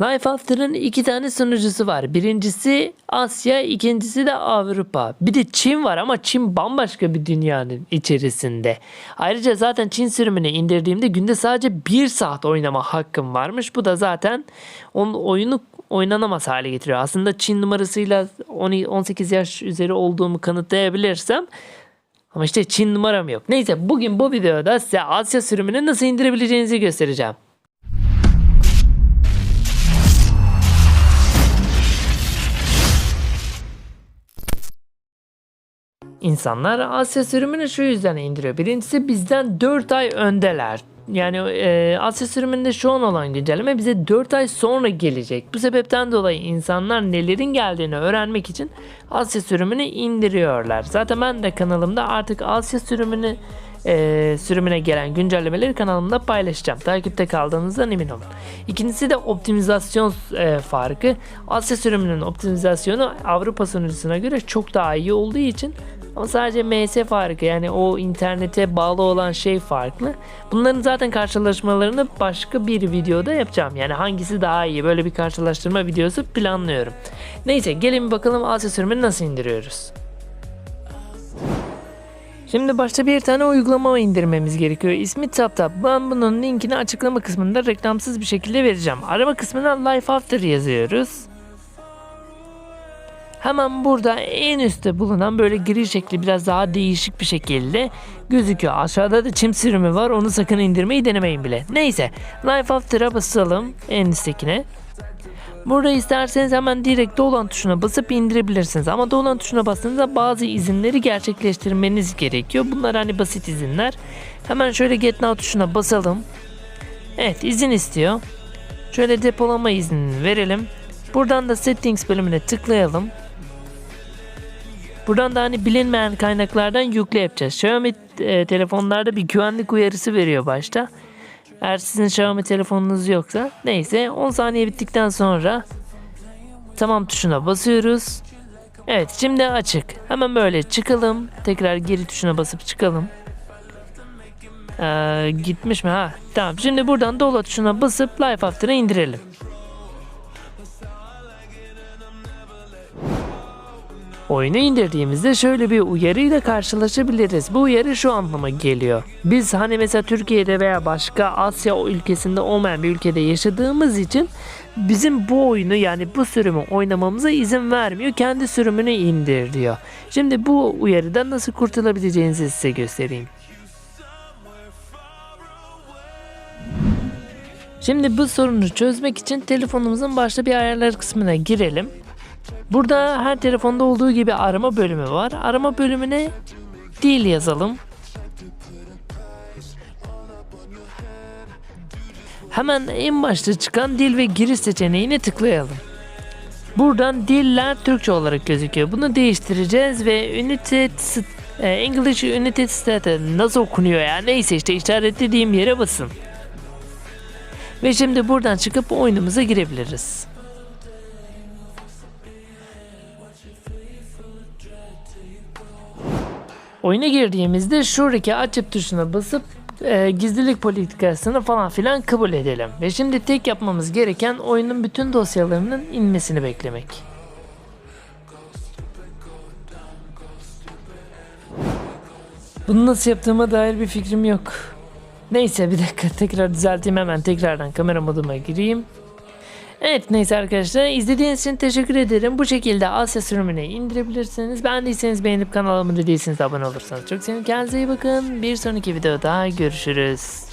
Life After'ın iki tane sunucusu var. Birincisi Asya, ikincisi de Avrupa. Bir de Çin var ama Çin bambaşka bir dünyanın içerisinde. Ayrıca zaten Çin sürümünü indirdiğimde günde sadece bir saat oynama hakkım varmış. Bu da zaten onun oyunu oynanamaz hale getiriyor. Aslında Çin numarasıyla 10 18 yaş üzeri olduğumu kanıtlayabilirsem ama işte Çin numaram yok. Neyse bugün bu videoda size Asya sürümünü nasıl indirebileceğinizi göstereceğim. İnsanlar Asya sürümünü şu yüzden indiriyor. Birincisi bizden 4 ay öndeler. Yani e, Asya sürümünde şu an olan güncelleme bize 4 ay sonra gelecek. Bu sebepten dolayı insanlar nelerin geldiğini öğrenmek için Asya sürümünü indiriyorlar. Zaten ben de kanalımda artık Asya sürümünü e, sürümüne gelen güncellemeleri kanalımda paylaşacağım. Takipte kaldığınızdan emin olun. İkincisi de optimizasyon e, farkı. Asya sürümünün optimizasyonu Avrupa sunucusuna göre çok daha iyi olduğu için ama sadece MS farkı yani o internete bağlı olan şey farklı. Bunların zaten karşılaşmalarını başka bir videoda yapacağım. Yani hangisi daha iyi böyle bir karşılaştırma videosu planlıyorum. Neyse gelin bakalım Asya sürümünü nasıl indiriyoruz. Şimdi başta bir tane uygulama indirmemiz gerekiyor. İsmi TapTap. Ben bunun linkini açıklama kısmında reklamsız bir şekilde vereceğim. Arama kısmına Life After yazıyoruz. Hemen burada en üstte bulunan böyle gri şekli biraz daha değişik bir şekilde gözüküyor. Aşağıda da çim sürümü var. Onu sakın indirmeyi denemeyin bile. Neyse. Life After'a basalım en üsttekine. Burada isterseniz hemen direkt dolan tuşuna basıp indirebilirsiniz. Ama dolan tuşuna bastığınızda bazı izinleri gerçekleştirmeniz gerekiyor. Bunlar hani basit izinler. Hemen şöyle Get Now tuşuna basalım. Evet izin istiyor. Şöyle depolama iznini verelim. Buradan da Settings bölümüne tıklayalım. Buradan da hani bilinmeyen kaynaklardan yükle yapacağız. Xiaomi e, telefonlarda bir güvenlik uyarısı veriyor başta. Eğer sizin Xiaomi telefonunuz yoksa neyse 10 saniye bittikten sonra tamam tuşuna basıyoruz. Evet şimdi açık. Hemen böyle çıkalım. Tekrar geri tuşuna basıp çıkalım. Ee, gitmiş mi? Ha tamam. Şimdi buradan dola tuşuna basıp Life After'ı indirelim. Oyunu indirdiğimizde şöyle bir uyarıyla karşılaşabiliriz. Bu uyarı şu anlama geliyor. Biz hani mesela Türkiye'de veya başka Asya ülkesinde olmayan bir ülkede yaşadığımız için bizim bu oyunu yani bu sürümü oynamamıza izin vermiyor. Kendi sürümünü indir diyor. Şimdi bu uyarıdan nasıl kurtulabileceğinizi size göstereyim. Şimdi bu sorunu çözmek için telefonumuzun başta bir ayarlar kısmına girelim. Burada her telefonda olduğu gibi arama bölümü var. Arama bölümüne dil yazalım. Hemen en başta çıkan dil ve giriş seçeneğine tıklayalım. Buradan diller Türkçe olarak gözüküyor. Bunu değiştireceğiz ve United e, English United State nasıl okunuyor ya neyse işte işaretlediğim yere basın. Ve şimdi buradan çıkıp oyunumuza girebiliriz. Oyuna girdiğimizde şuradaki açıp tuşuna basıp e, gizlilik politikasını falan filan kabul edelim. Ve şimdi tek yapmamız gereken oyunun bütün dosyalarının inmesini beklemek. Bunu nasıl yaptığıma dair bir fikrim yok. Neyse bir dakika tekrar düzelteyim hemen tekrardan kamera moduma gireyim. Evet neyse arkadaşlar izlediğiniz için teşekkür ederim. Bu şekilde Asya sürümünü indirebilirsiniz. Beğendiyseniz beğenip kanalıma değilseniz abone olursanız çok sevinirim. Kendinize iyi bakın. Bir sonraki videoda görüşürüz.